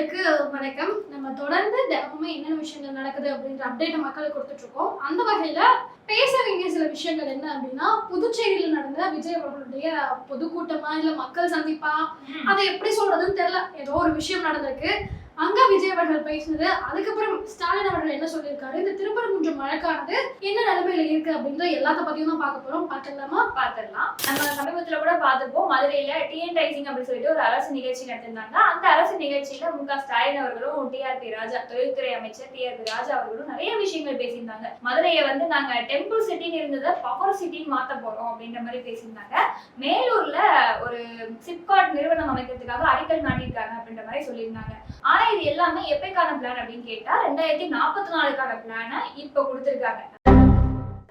நேயர்களுக்கு வணக்கம். நம்ம தொடர்ந்து தினமுமே என்னென்ன விஷயங்கள் நடக்குது அப்படின்ற அப்டேட்டை மக்களுக்கு கொடுத்துட்டு இருக்கோம் அந்த வகையில பேச வேண்டிய சில விஷயங்கள் என்ன அப்படின்னா புதுச்சேரியில நடந்த விஜய் அவர்களுடைய பொதுக்கூட்டமா இல்ல மக்கள் சந்திப்பா? அதை எப்படி சொல்றதுன்னு தெரியல. ஏதோ ஒரு விஷயம் நடந்திருக்கு. அங்க விஜய் அவர்கள் பேசினது அதுக்கப்புறம் ஸ்டாலின் அவர்கள் என்ன சொல்லியிருக்காரு? இந்த திருப்பரங்குன்றம் வழக்கானது என்ன நிலைமையில இருக்கு அப்படின்ற எல்லாத்த பத்தியும் தான் பார்க்க போறோம். பார்த்துக்கலாமா பார்த்துடலாம். நம்ம சமீபத்துல கூட பார்த்துப்போம் மதுரையில டிஎன்டைசிங் அப்படின்னு சொல்லிட்டு ஒரு அரசு நிகழ்ச்சி நடத்திருந்தாங்க. அந்த அரசு நிகழ்ச்சியில மு க ஸ்டாலின் அவர்களும் டிஆர்பி ராஜா தொழில்துறை அமைச்சர் டிஆர்பி ராஜா அவர்களும் நிறைய விஷயங்கள் பேசியிருந்தாங்க. மதுரையை வந்து நாங்க டெம்பிள் சிட்டின்னு இருந்ததை பவர் சிட்டின்னு மாத்த போறோம் அப்படின்ற மாதிரி பேசியிருந்தாங்க. மேலூர்ல ஒரு சிப்காட் நிறுவனம் அமைக்கிறதுக்காக அடிக்கல் நாட்டியிருக்காங்க அப்படின்ற மாதிரி சொல்லியிருந்தாங்க. ஆனா இது எல்லாமே எப்பைக்கான பிளான் அப்படின்னு கேட்டா ரெண்டாயிரத்தி நாற்பத்தி நாலுக்கான பிளானை இப்ப கொடுத்துருக்காங்க.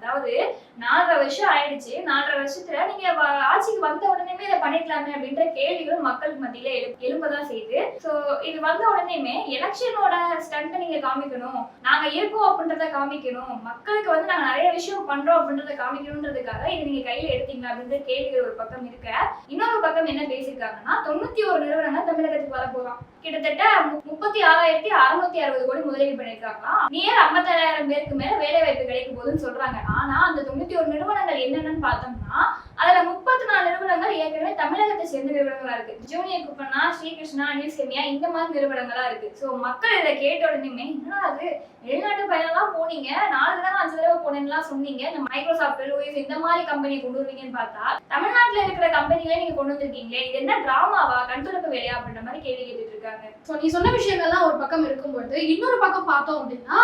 அதாவது நாலரை வருஷம் ஆயிடுச்சு. நாலரை வருஷத்துல நீங்க ஆட்சிக்கு வந்த உடனேமே இதை பண்ணிக்கலாமே அப்படின்ற கேள்விகளும் மக்களுக்கு மத்தியில எழு எழும்பதான் செய்யுது. சோ இது வந்த உடனேமே எலெக்ஷனோட ஸ்டண்ட் நீங்க காமிக்கணும். நாங்க இருக்கோம் அப்படின்றத காமிக்கணும். மக்களுக்கு வந்து நாங்க நிறைய விஷயம் பண்றோம் அப்படின்றத காமிக்கணும்ன்றதுக்காக இது நீங்க கையில எடுத்தீங்களா அப்படின்ற கேள்விகள் ஒரு பக்கம் இருக்க. இன்னொரு பக்கம் என்ன பேசியிருக்காங்கன்னா தொண்ணூத்தி ஒரு நிறுவனங்கள் தமிழகத்துக்கு வர போறோம் கிட்டத்தட்ட மு- முப்பத்தி ஆறாயிரத்தி அறுநூத்தி அறுபது கோடி முதலீடு பண்ணிருக்காங்களாம் நியர் ஐம்பத்தாயிரம் பேருக்கு மேல வேலை வாய்ப்பு கிடைக்கும் போதுன்னு சொல்றாங்க. ஆனா அந்த தொண்ணூத்தி ஒரு நிறுவனங்கள் என்னென்னு பார்த்தோம்னா அதுல முப்பத்தி நாலு நிறுவனங்கள் ஏற்கனவே தமிழகத்தை சேர்ந்த நிறுவனங்களா இருக்கு. ஜூனியர் குப்பனா ஸ்ரீகிருஷ்ணா நியூஸ்கெமியா இந்த மாதிரி நிறுவனங்களா இருக்கு. சோ மக்கள் இதை கேட்ட உடனே என்ன அது? வெளிநாட்டு பயணம்லாம் போனீங்க. நாலு தடவை அஞ்சு தடவை போனேன்னுலாம் சொன்னீங்க. இந்த மைக்ரோசாஃப்ட் லூயிஸ் இந்த மாதிரி கம்பெனி கொண்டு வருவீங்கன்னு பார்த்தா தமிழ்நாட்டுல இருக்கிற கம்பெனிகளே நீங்க கொண்டு வந்திருக்கீங்களே. இது என்ன டிராமாவா கண்துடைப்பு வேலையா? அப்படின்ற மாதிரி கேள்வி கேட்டுட்டு இருக்காங்க. ஸோ நீ சொன்ன விஷயங்கள்லாம் ஒரு பக்கம் இருக்கும்பொழுது இன்னொரு பக்கம் பார்த்தோம் அப்படின்னா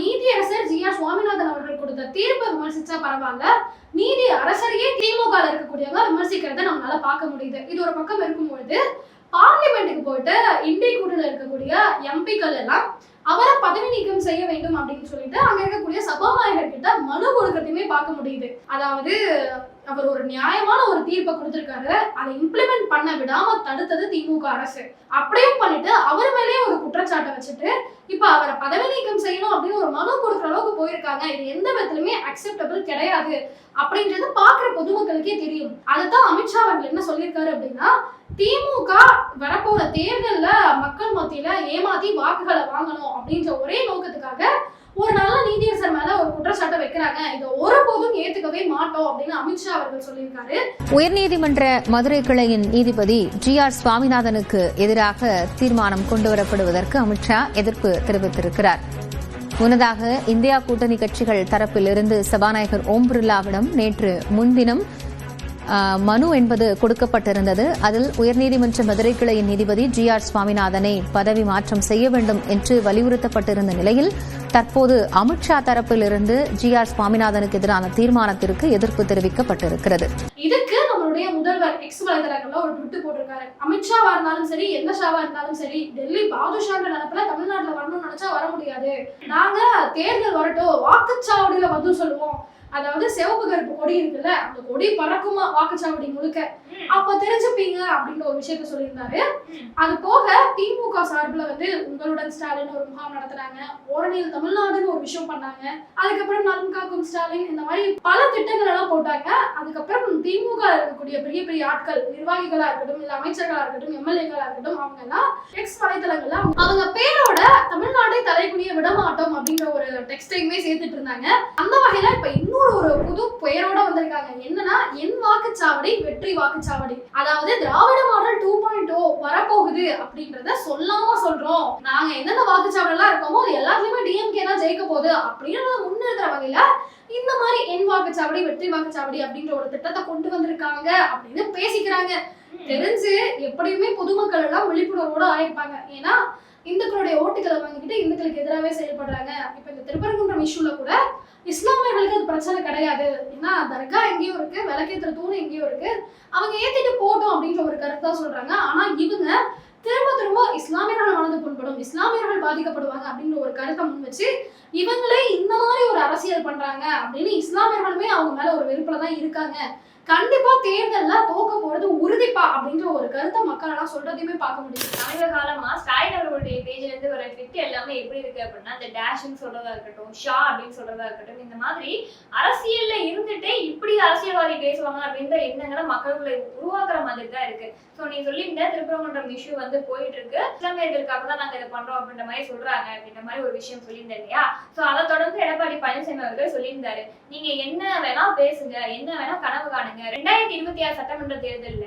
நீதியரசர் ஜி ஆர் சுவாமிநாதன் அவர்கள் கொடுத்த தீர்ப்பை விமர்சிச்சா பரவாயில்ல. நீதி அரசரையே திமுக இருக்கக்கூடியவங்க விமர்சிக்கிறத நம்மளால பார்க்க முடியுது. இது ஒரு பக்கம் இருக்கும்பொழுது பார்லிமெண்ட்டுக்கு போயிட்டு இந்திய கூட்டணியில் இருக்கக்கூடிய எம்பிக்கள் எல்லாம் அவரை பதவி நீக்கம் செய்ய வேண்டும் அப்படின்னு சொல்லிட்டு அங்க இருக்கக்கூடிய சபாநாயகர் கிட்ட மனு கொடுக்கறதையுமே பார்க்க முடியுது. அதாவது அவர் ஒரு நியாயமான ஒரு தீர்ப்பை கொடுத்திருக்காரு. அதை இம்ப்ளிமெண்ட் பண்ண விடாம தடுத்தது திமுக அரசு. அப்படியும் பண்ணிட்டு அவர் மேலேயே ஒரு குற்றச்சாட்டை வச்சுட்டு இப்ப அவரை பதவி நீக்கம் செய்யணும் அப்படின்னு ஒரு மனு கொடுக்குற அளவுக்கு போயிருக்காங்க. இது எந்த விதத்திலுமே அக்செப்டபிள் கிடையாது. அப்படின்றது பாக்குற பொதுமக்களுக்கே தெரியும். அதுதான் அமித்ஷா அவர்கள் என்ன சொல்லியிருக்காரு அப்படின்னா திமுக வரப்போற தேர்தல்ல மக்கள் மத்தியில ஏமாத்தி வாக்குகளை வாங்கணும் அப்படின்ற ஒரே நோக்கத்துக்காக ஒரு நல்ல நீதியரசர் மேல ஒரு குற்றச்சாட்டை வைக்கிறாங்க. இதை ஒருபோதும் ஏத்துக்கவே மாட்டோம் அப்படின்னு அமித்ஷா அவர்கள் சொல்லியிருக்காரு. உயர்நீதிமன்ற மதுரை கிளையின் நீதிபதி ஜி ஆர் சுவாமிநாதனுக்கு எதிராக தீர்மானம் கொண்டுவரப்படுவதற்கு அமித்ஷா எதிர்ப்பு தெரிவித்திருக்கிறார். முன்னதாக இந்தியா கூட்டணி கட்சிகள் தரப்பிலிருந்து சபாநாயகர் ஓம் பிர்லாவிடம் நேற்று முன்தினம் மனு என்பது கொடுக்கப்பட்டிருந்தது. அதில் உயர்நீதிமன்ற மதுரை கிளையின் நீதிபதி ஜி ஆர் சுவாமிநாதனை பதவி மாற்றம் செய்ய வேண்டும் என்று வலியுறுத்தப்பட்டிருந்த நிலையில் தற்போது அமித்ஷா தரப்பிலிருந்து ஜி ஆர் சுவாமிநாதனுக்கு எதிரான தீர்மானத்திற்கு எதிர்ப்பு தெரிவிக்கப்பட்டிருக்கிறது. இதுக்கு நம்மளுடைய முதல்வர் எக்ஸ் வலைதளங்கள்ல ஒரு ட்விட்டு போட்டிருக்காரு. அமித்ஷாவா இருந்தாலும் சரி எந்த ஷாவா இருந்தாலும் சரி டெல்லி பாதுஷான்ற நினைப்புல தமிழ்நாட்டுல வரணும்னு நினைச்சா வர முடியாது. நாங்க தேர்தல் வரட்டும் வாக்குச்சாவடியில வந்து சொல்லுவோம். அதாவது சிவப்பு கருப்பு கொடி இருக்குல்ல அந்த கொடி பறக்குமா வாக்குச்சாவடி முழுக்க? அப்ப தெரிஞ்சுப்பீங்க அப்படின்ற ஒரு விஷயத்த சொல்லியிருந்தாரு. அது போக திமுக சார்பில் வந்து உங்களுடன் ஸ்டாலின் ஒரு முகாம் நடத்துறாங்க. ஓரணியில் தமிழ்நாடுன்னு ஒரு விஷயம் பண்ணாங்க. அதுக்கப்புறம் நலன் காக்கும் ஸ்டாலின் இந்த மாதிரி பல திட்டங்கள் எல்லாம் போட்டாங்க. அதுக்கப்புறம் திமுக இருக்கக்கூடிய பெரிய பெரிய ஆட்கள் நிர்வாகிகளா இருக்கட்டும் இல்ல அமைச்சர்களா இருக்கட்டும் எம்எல்ஏக்களா இருக்கட்டும் அவங்க எல்லாம் எக்ஸ் வலைத்தளங்கள்ல அவங்க பேரோட தமிழ்நாட்டை தலைக்குனிய விட மாட்டோம் அப்படின்ற ஒரு டெக்ஸ்டையுமே சேர்த்துட்டு இருந்தாங்க. அந்த வகையில இப்ப இன்னொரு ஒரு புது பெயரோட வந்திருக்காங்க. என்னன்னா என் வாக்குச்சாவடி வெற்றி வாக்குச்சாவடி. அதாவது திராவிட மாடல் டூ பாயிண்ட் ஓ வரப்போகுது அப்படின்றத சொல்லாம சொல்றோம். நாங்க எந்தெந்த வாக்குச்சாவடி எல்லாம் இருக்கோமோ அது எல்லாத்துலயுமே டிஎம்கே தான் ஜெயிக்க போகுது அப்படின்றத முன்னிறுத்துற வகையில இந்த மாதிரி என் வாக்குச்சாவடி வெற்றி வாக்குச்சாவடி அப்படின்ற ஒரு திட்டத்தை கொண்டு வந்திருக்காங்க அப்படின்னு பேசிக்கிறாங்க. தெரிஞ்சு எப்படியுமே பொதுமக்கள் எல்லாம் விழிப்புணர்வோட ஆயிருப்பாங்க. ஏன்னா இந்துக்களுடைய ஓட்டுகளை வாங்கிக்கிட்டு இந்துக்களுக்கு எதிராகவே செயல்படுறாங்க. இப்ப இந்த திருப்பரங்குன்றம் இஷ்யூல கூட இஸ்லாமியர்களுக்கு அது பிரச்சனை கிடையாது. ஏன்னா தர்கா எங்கேயும் இருக்கு விளக்கேற்ற தூண் எங்கேயும் இருக்கு. அவங்க ஏத்திட்டு போட்டோம் அப்படின்ற ஒரு கருத்து தான் சொல்றாங்க. ஆனா இவங்க திரும்ப திரும்ப இஸ்லாமியர்கள் மனது புண்படும் இஸ்லாமியர்கள் பாதிக்கப்படுவாங்க அப்படின்ற ஒரு கருத்தை முன் வச்சு இவங்களே இந்த மாதிரி ஒரு அரசியல் பண்றாங்க அப்படின்னு இஸ்லாமியர்களுமே அவங்க மேல ஒரு வெறுப்புல தான் இருக்காங்க. கண்டிப்பா தேர்தல்ல தோக்க போறது உறுதிப்பா அப்படின்ற ஒரு கருத்தை மக்கள் எல்லாம் சொல்றதையுமே பார்க்க முடியும் சமீப காலமா ஸ்டாலின் அவர்களுடைய பேஜ்ல இருந்து வர ட்விட் எல்லாமே எப்படி இருக்கு அப்படின்னா இந்த டேஷ்னு சொல்றதா இருக்கட்டும் ஷா அப்படின்னு சொல்றதா இருக்கட்டும் இந்த மாதிரி அரசியல்ல இருந்துட்டே இப்படி அரசியல்வாதி பேசுவாங்க அப்படின்ற எண்ணங்களை மக்களுக்குள்ள உருவாக்குற மாதிரி தான் இருக்கு. ஸோ நீ சொல்லியிருந்த திருப்பரங்குன்றம் இஷ்யூ வந்து போயிட்டு இருக்கு. இஸ்லாமியர்களுக்காக தான் நாங்க இதை பண்றோம் அப்படின்ற மாதிரி சொல்றாங்க அப்படின்ற மாதிரி ஒரு விஷயம் சொல்லியிருந்தேன் இல்லையா? ஸோ அதை தொடர்ந்து எடப்பாடி பழனிசாமி அவர்கள் சொல்லியிருந்தாரு. நீங்க என்ன வேணா பேசுங்க என்ன வேணா கனவு காணுங்க. ரெண்டாயிரத்தி இருபத்தி ஆறு சட்டமன்ற தேர்தல்ல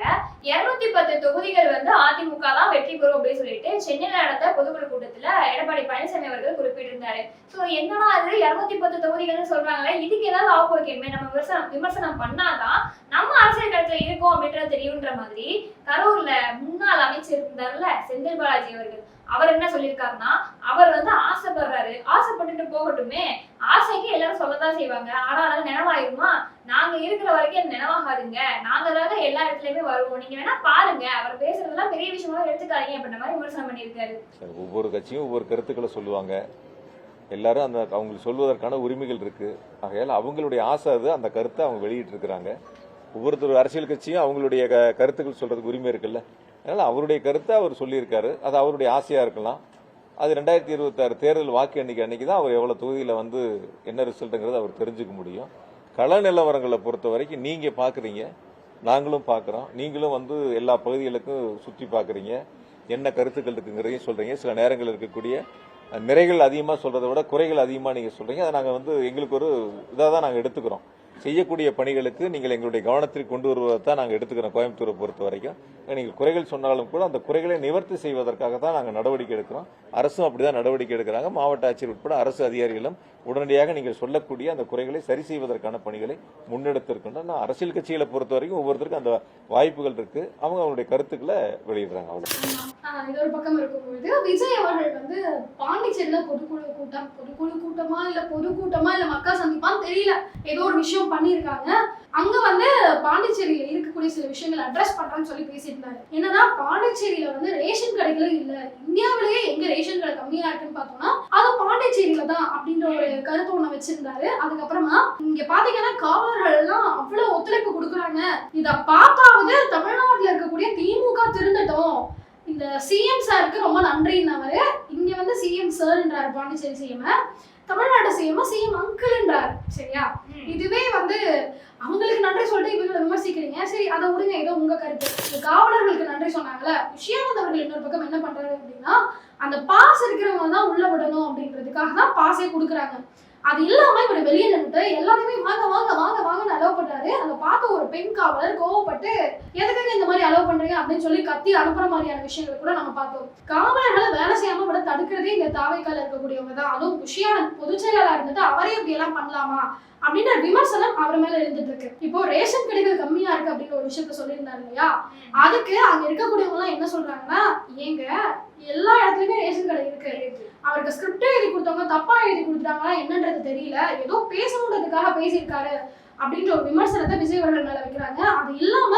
இருநூத்தி பத்து தொகுதிகள் வந்து அதிமுக தான் வெற்றி பெறும் அப்படின்னு சொல்லிட்டு சென்னையில் நடந்த பொதுக்குழு கூட்டத்துல எடப்பாடி பழனிசாமி அவர்கள் குறிப்பிட்டிருந்தாரு. சோ என்னன்னா அது இருநூத்தி பத்து தொகுதிகள்னு சொல்றாங்களே. இதுக்கு ஏதாவது ஆப்போசிட்மே நம்ம விமர்சனம் விமர்சனம் பண்ணாதான் நம்ம அரசியல் களத்துல இருக்கோம் அப்படின்றது தெரியுன்ற மாதிரி கரூர்ல முன்னாள் அமைச்சர் இருந்தார்ல செந்தில் பாலாஜி அவர்கள். அவர் என்ன சொல்லியிருக்காருன்னா அவர் வந்து ஆசைப்படுறாரு. ஆசைப்பட்டுட்டு போகட்டுமே. ஆசைக்கு எல்லாரும் சொல்லதான் செய்வாங்க. ஆனா அது நினைவாயிருமா? நாங்க இருக்கிற வரைக்கும் நினைவாகாதுங்க. நாங்க தாங்க எல்லா இடத்துலயுமே வருவோம். நீங்க வேணா பாருங்க. அவர் பேசுறதெல்லாம் பெரிய விஷயமா எடுத்துக்காதீங்க. அப்படின்ற மாதிரி விமர்சனம் பண்ணியிருக்காரு. ஒவ்வொரு கட்சியும் ஒவ்வொரு கருத்துக்களை சொல்லுவாங்க. எல்லாரும் அந்த அவங்களுக்கு சொல்வதற்கான உரிமைகள் இருக்கு. ஆகையால் அவங்களுடைய ஆசை அது அந்த கருத்தை அவங்க வெளியிட்டு இருக்கிறாங்க ஒவ்வொருத்தர் அரசியல் கட்சியும் அவங்களுடைய கருத்துக்கள் சொல்றதுக்கு உரிமை இருக்குல்ல? அதனால் அவருடைய கருத்தை அவர் சொல்லியிருக்காரு. அது அவருடைய ஆசையாக இருக்கலாம். அது ரெண்டாயிரத்தி இருபத்தாறு தேர்தல் வாக்கு எண்ணிக்கை அன்னைக்கு தான் அவர் எவ்வளோ தொகுதியில் வந்து என்ன ரிசல்ட்டுங்கிறது அவர் தெரிஞ்சுக்க முடியும். கள நிலவரங்களை பொறுத்த வரைக்கும் நீங்கள் பார்க்குறீங்க நாங்களும் பார்க்குறோம் நீங்களும் வந்து எல்லா பகுதிகளுக்கும் சுற்றி பார்க்குறீங்க என்ன கருத்துக்கள் இருக்குங்கிறதையும் சொல்கிறீங்க சில நேரங்கள் இருக்கக்கூடிய நிறைகள் அதிகமாக சொல்கிறத விட குறைகள் அதிகமாக நீங்கள் சொல்கிறீங்க அதை நாங்கள் வந்து எங்களுக்கு ஒரு இதாக தான் நாங்கள் எடுத்துக்கிறோம். செய்யக்கூடிய பணிகளுக்கு நீங்கள் எங்களுடைய கவனத்திற்கு கொண்டு வருவதை தான் நாங்கள் எடுத்துக்கிறோம் கோயம்புத்தூரை பொறுத்த வரைக்கும். நீங்கள் குறைகள் சொன்னாலும் கூட அந்த குறைகளை நிவர்த்தி செய்வதற்காக தான் நாங்கள் நடவடிக்கை எடுக்கிறோம். அரசும் அப்படிதான் நடவடிக்கை எடுக்கிறாங்க. மாவட்ட ஆட்சியர் உட்பட அரசு அதிகாரிகளும் உடனடியாக நீங்கள் சொல்லக்கூடிய அந்த குறைகளை சரி செய்வதற்கான பணிகளை முன்னெடுத்திருக்கின்றோம் நான் அரசியல் கட்சிகளை பொறுத்த வரைக்கும் ஒவ்வொருத்தருக்கும் அந்த வாய்ப்புகள் இருக்கு. அவங்க அவங்களுடைய கருத்துக்களை வெளியிடுறாங்க. அவ்வளோ இது ஒரு பக்கம் இருக்கும்பொழுது விஜய் அவர்கள் வந்து பாண்டிச்சேரியில பொதுக்குழு கூட்டம் பொதுக்குழு கூட்டமா இல்ல பொதுக்கூட்டமா இல்ல மக்கள் சந்திப்பான்னு தெரியல. ஏதோ ஒரு விஷயம் பண்ணியிருக்காங்க. அங்க வந்து பாண்டிச்சேரியில இருக்கக்கூடிய சில விஷயங்கள் அட்ரஸ் பண்றேன்னு சொல்லி பேசியிருந்தாரு. என்னன்னா பாண்டிச்சேரியில வந்து ரேஷன் கடைகளும் இல்ல இந்தியாவிலேயே எங்க ரேஷன் கடை கம்மியா இருக்குன்னு பார்த்தோம்னா அது பாண்டிச்சேரியில தான் அப்படின்ற ஒரு கருத்து ஒண்ணு வச்சிருந்தாரு. அதுக்கப்புறமா இங்க பாத்தீங்கன்னா காவலர்கள் எல்லாம் அவ்வளவு ஒத்துழைப்பு கொடுக்குறாங்க. இத பார்த்தாவது தமிழ்நாட்டுல இருக்கக்கூடிய திமுக திருந்தட்டும். இந்த சிஎம் சாருக்கு ரொம்ப நன்றின்னவரு இங்க வந்து CM சார்ன்றாரு Pondicherry CM Tamil Nadu CM CM அங்கிள்ன்றாரு சரியா? இதுவே வந்து அவங்களுக்கு நன்றி சொல்லிட்டு இவங்களை விமர்சிக்கிறீங்க. சரி அதை விடுங்க. ஏதோ உங்க கருத்து. காவலர்களுக்கு நன்றி சொன்னாங்கல்ல? விஷயானந்த் அவர்கள் இன்னொரு பக்கம் என்ன பண்றாரு அப்படின்னா அந்த பாஸ் இருக்கிறவங்க தான் உள்ள விடணும் அப்படின்றதுக்காக தான் பாஸே கொடுக்குறாங்க. அது இல்லாம இவர் வெளியே நின்றுட்டு எல்லாருமே வாங்க வாங்க வாங்க வாங்கன்னு அலோவ் பண்றாரு. அதை பார்த்த ஒரு பெண் காவலர் கோவப்பட்டு எதுக்குங்க இந்த மாதிரி அலோவ் பண்றீங்க? அப்படின்னு சொல்லி கத்தி அனுப்புற மாதிரியான விஷயங்கள் கூட நம்ம பார்த்தோம். காவலர்களை வேலை செய்யாம விட தடுக்கிறதே இந்த தாவைக்கால இருக்கக்கூடியவங்க தான். அதுவும் விஷயானந்த் பொதுச் செயலாளர் இருந்துட்டு அவரே இப்படி எல்லாம் பண்ணலாமா? அப்படின்ற விமர்சனம் அவர் மேல இருந்துட்டு இருக்கு. இப்போ ரேஷன் கடைகள் கம்மியா இருக்கு அப்படின்ற ஒரு விஷயத்த சொல்லியிருந்தாரு இல்லையா? அதுக்கு அங்க இருக்கக்கூடியவங்க எல்லாம் என்ன சொல்றாங்கன்னா ஏங்க எல்லா இடத்துலயுமே ரேஷன் கடை இருக்கு. அவருக்கு ஸ்கிரிப்டே எழுதி கொடுத்தவங்க தப்பா எழுதி கொடுத்துட்டாங்களா என்னன்றது தெரியல. ஏதோ பேசணுன்றதுக்காக பேசியிருக்காரு அப்படின்ற ஒரு விமர்சனத்தை விஜய் அவர்கள் மேல வைக்கிறாங்க. அது இல்லாம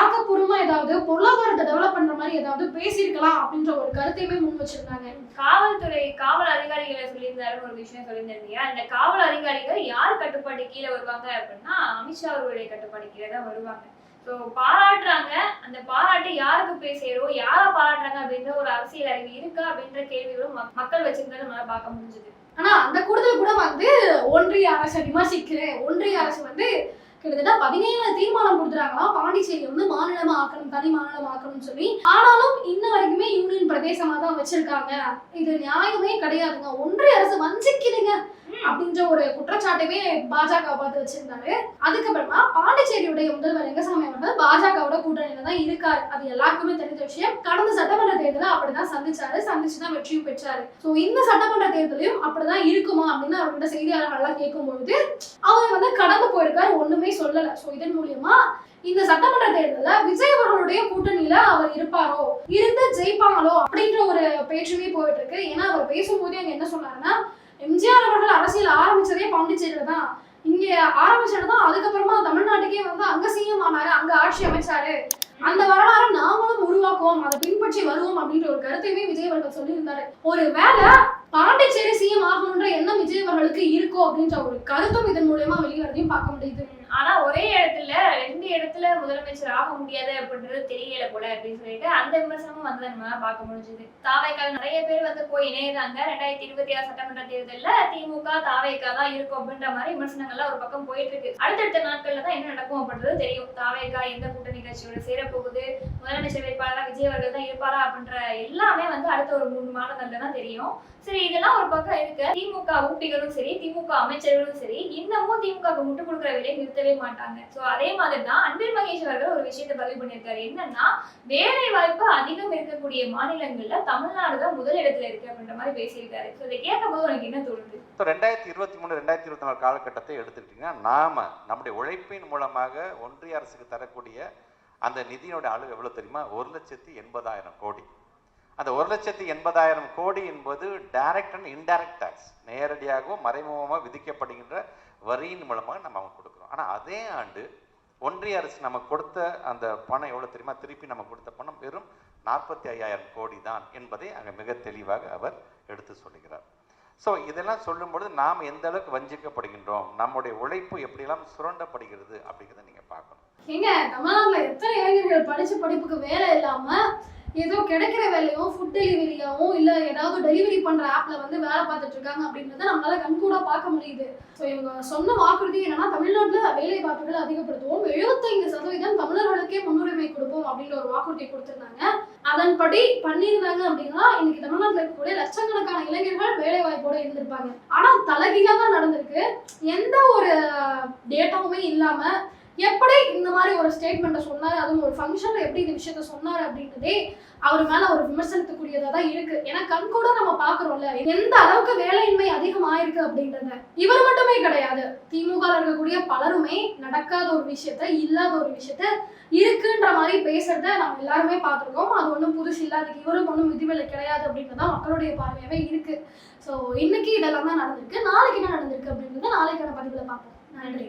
ஆக்கப்பூர்வமா ஏதாவது பொருளாதாரத்தை டெவலப் பண்ற மாதிரி ஏதாவது பேசியிருக்கலாம் அப்படின்ற ஒரு கருத்தையுமே முன் வச்சிருந்தாங்க. காவல்துறை காவல் அதிகாரிகளை சொல்லியிருந்தாருன்னு ஒரு விஷயம் சொல்லியிருந்தாரு இல்லையா இந்த காவல் அதிகாரிகள் யார் கட்டுப்பாடு கீழே வருவாங்க அப்படின்னா அமித்ஷா அவர்களுடைய கட்டுப்பாடு கீழே தான் வருவாங்க. ஸோ பாராட்டுறாங்க. அந்த பாராட்டு யாருக்கு போய் சேரும்? யாரை பாராட்டுறாங்க அப்படின்ற ஒரு அரசியல் அறிவு இருக்கா அப்படின்ற கேள்விகளும் மக்- மக்கள் வச்சிருந்ததை நம்மளால பார்க்க முடிஞ்சது. ஆனா அந்த கூடுதல் கூட வந்து ஒன்றிய அரசை விமர்சிக்கிறேன். ஒன்றிய அரசு வந்து கிட்டத்தட்ட பதினேழு தீர்மானம் கொடுத்துறாங்களாம் பாண்டிச்சேரி வந்து மாநிலமா ஆக்கணும் தனி மாநிலம் ஆக்கணும்னு சொல்லி. ஆனாலும் இன்ன வரைக்குமே யூனியன் பிரதேசமா தான் வச்சிருக்காங்க. இது நியாயமே கிடையாதுங்க. ஒன்றிய அரசு வஞ்சிக்குதுங்க. அப்படின்ற ஒரு குற்றச்சாட்டையுமே பாஜக பார்த்து வச்சிருந்தாரு. அதுக்கப்புறமா பாண்டிச்சேரியுடைய முதல்வர் ரங்கசாமி அவர்கள் பாஜகவோட கூட்டணியில தான் இருக்காரு. அது எல்லாருக்குமே தெரிஞ்ச விஷயம். கடந்த சட்டமன்ற தேர்தலை அப்படிதான் சந்திச்சாரு. சந்திச்சுதான் வெற்றியும் பெற்றாரு. சோ இந்த சட்டமன்ற தேர்தலையும் அப்படிதான் இருக்குமா அப்படின்னு அவர்கிட்ட செய்தியாளர்கள்லாம் கேட்கும்பொழுது அவர் வந்து கடந்து போயிருக்காரு ஒண்ணுமே சொல்லல. சோ இதன் மூலியமா இந்த சட்டமன்ற தேர்தலில் விஜய் அவர்களுடைய கூட்டணியில அவர் இருப்பாரோ இருந்து ஜெயிப்பாங்களோ அப்படின்ற ஒரு பேச்சுமே போயிட்டு இருக்கு. ஏன்னா அவர் பேசும்போதே அங்க என்ன சொன்னாருன்னா எம்ஜிஆர் அவர்கள் அரசியல் ஆரம்பிச்சதே பாண்டிச்சேரியில தான். இங்க ஆரம்பிச்சது தான் அதுக்கப்புறமா தமிழ்நாட்டுக்கே வந்து அங்க சிஎம் ஆனாரு அங்க ஆட்சி அமைச்சாரு. அந்த வரலாறு நாமளும் உருவாக்குவோம் அதை பின்பற்றி வருவோம் அப்படின்ற ஒரு கருத்தையுமே விஜய் அவர்கள் சொல்லியிருந்தாரு. ஒரு வேளை பாண்டிச்சேரி சிஎம் ஆகணுன்ற எண்ணம் விஜய் அவர்களுக்கு இருக்கோ அப்படின்ற ஒரு கருத்தும் இதன் மூலியமா வெளிவரதையும் பார்க்க முடியுது. ஆனா ஒரே இடத்துல ரெண்டு இடத்துல முதலமைச்சர் ஆக முடியாது அப்படின்றது தெரியல போல அப்படின்னு சொல்லிட்டு அந்த விமர்சனமும் வந்து நம்ம பார்க்க முடிஞ்சது. தாவைக்கால நிறைய பேர் வந்து போய் இணையதாங்க ரெண்டாயிரத்தி இருபத்தி ஆறு சட்டமன்ற தேர்தல்ல திமுக தாவைக்கா தான் இருக்கும் அப்படின்ற மாதிரி விமர்சனங்கள்லாம் ஒரு பக்கம் போயிட்டு இருக்கு. அடுத்தடுத்த நாட்கள்ல தான் என்ன நடக்கும் அப்படின்றது தெரியும். தாவைக்கா எந்த கூட்டணி கட்சியோட சேரப்போகுது? முதலமைச்சர் வேட்பாளராக விஜய் அவர்கள் தான் இருப்பாரா அப்படின்ற எல்லாமே வந்து அடுத்த ஒரு மூணு மாதங்கள்ல தான் தெரியும். சரி இதெல்லாம் ஒரு பக்கம் இருக்கு. திமுக ஊட்டிகளும் சரி திமுக அமைச்சர்களும் சரி இன்னமும் திமுக முட்டு கொடுக்குற நிறுத்த நிறுத்தவே மாட்டாங்க. ஸோ அதே மாதிரி தான் அன்பில் மகேஷ் அவர்கள் ஒரு விஷயத்தை பதிவு பண்ணியிருக்காரு. என்னன்னா வேலை வாய்ப்பு அதிகம் இருக்கக்கூடிய மாநிலங்கள்ல தமிழ்நாடு தான் முதல் இடத்துல இருக்கு அப்படின்ற மாதிரி பேசியிருக்காரு. ஸோ இதை கேட்கும் போது உனக்கு என்ன தோணுது? ஸோ ரெண்டாயிரத்தி இருபத்தி மூணு ரெண்டாயிரத்தி இருபத்தி நாலு காலகட்டத்தை எடுத்துக்கிட்டிங்கன்னா நாம நம்முடைய உழைப்பின் மூலமாக ஒன்றிய அரசுக்கு தரக்கூடிய அந்த நிதியோட அளவு எவ்வளவு தெரியுமா? ஒரு லட்சத்தி எண்பதாயிரம் கோடி. அந்த ஒரு லட்சத்தி எண்பதாயிரம் கோடி என்பது டைரக்ட் அண்ட் இன்டைரக்ட் டேக்ஸ் நேரடியாகவும் மறைமுகமாக விதிக்கப்படுகின்ற வரியின் மூலமாக நம்ம அவங்க கொடுக்கணும். ஆனால் அதே ஆண்டு ஒன்றிய அரசு நம்ம கொடுத்த அந்த பணம் எவ்வளோ தெரியுமா? திருப்பி நம்ம கொடுத்த பணம் வெறும் நாற்பத்தி ஐயாயிரம் கோடி தான் என்பதை அங்கே மிக தெளிவாக அவர் எடுத்து சொல்லுகிறார். ஸோ இதெல்லாம் சொல்லும்பொழுது நாம் எந்த அளவுக்கு வஞ்சிக்கப்படுகின்றோம்? நம்முடைய உழைப்பு எப்படியெல்லாம் சுரண்டப்படுகிறது அப்படிங்கிறத நீங்கள் பார்க்கணும். எங்க தமிழ்நாட்டில் எத்தனை இளைஞர்கள் படிச்ச படிப்புக்கு வேலை இல்லாமல் ஏதோ கிடைக்கிற வேலையும் ஃபுட் டெலிவரியாவும் இல்ல ஏதாவது டெலிவரி பண்ற ஆப்ல வந்து வேலை பார்த்துட்டு இருக்காங்க அப்படின்றத நம்மளால கண்கூடா பார்க்க முடியுது. ஸோ இவங்க சொன்ன வாக்குறுதி என்னன்னா தமிழ்நாட்டுல வேலை வாய்ப்புகளை அதிகப்படுத்துவோம். எழுபத்தைந்து சதவீதம் தமிழர்களுக்கே முன்னுரிமை கொடுப்போம் அப்படின்ற ஒரு வாக்குறுதி கொடுத்திருந்தாங்க. அதன்படி பண்ணியிருந்தாங்க அப்படின்னா இன்னைக்கு தமிழ்நாட்டுல இருக்கக்கூடிய லட்சக்கணக்கான இளைஞர்கள் வேலை வாய்ப்போட இருந்திருப்பாங்க. ஆனா தலைகீழா தான் நடந்திருக்கு. எந்த ஒரு டேட்டாவுமே இல்லாம எப்படி இந்த மாதிரி ஒரு ஸ்டேட்மெண்ட்டை சொன்னார்? அதுவும் ஒரு ஃபங்க்ஷனில் எப்படி இந்த விஷயத்த சொன்னார் அப்படின்றதே அவர் மேலே ஒரு விமர்சனத்துக்குரியதாக தான் இருக்கு. ஏன்னா கண் கூட நம்ம பார்க்குறோம்ல எந்த அளவுக்கு வேலையின்மை அதிகமாயிருக்கு அப்படின்றத. இவர் மட்டுமே கிடையாது. திமுக இருக்கக்கூடிய பலருமே நடக்காத ஒரு விஷயத்த இல்லாத ஒரு விஷயத்த இருக்குன்ற மாதிரி பேசுறத நம்ம எல்லாருமே பார்த்துருக்கோம். அது ஒன்றும் புதுசு இல்ல. அதுக்கு இவரும் ஒன்றும் விதிவிலை கிடையாது அப்படின்றதான் மக்களுடைய பார்வையாகவே இருக்கு. ஸோ இன்னைக்கு இதெல்லாம் தான் நடந்திருக்கு. நாளைக்கு என்ன நடந்திருக்கு அப்படின்றத நாளைக்கான பதிவில் பார்ப்போம். நன்றி.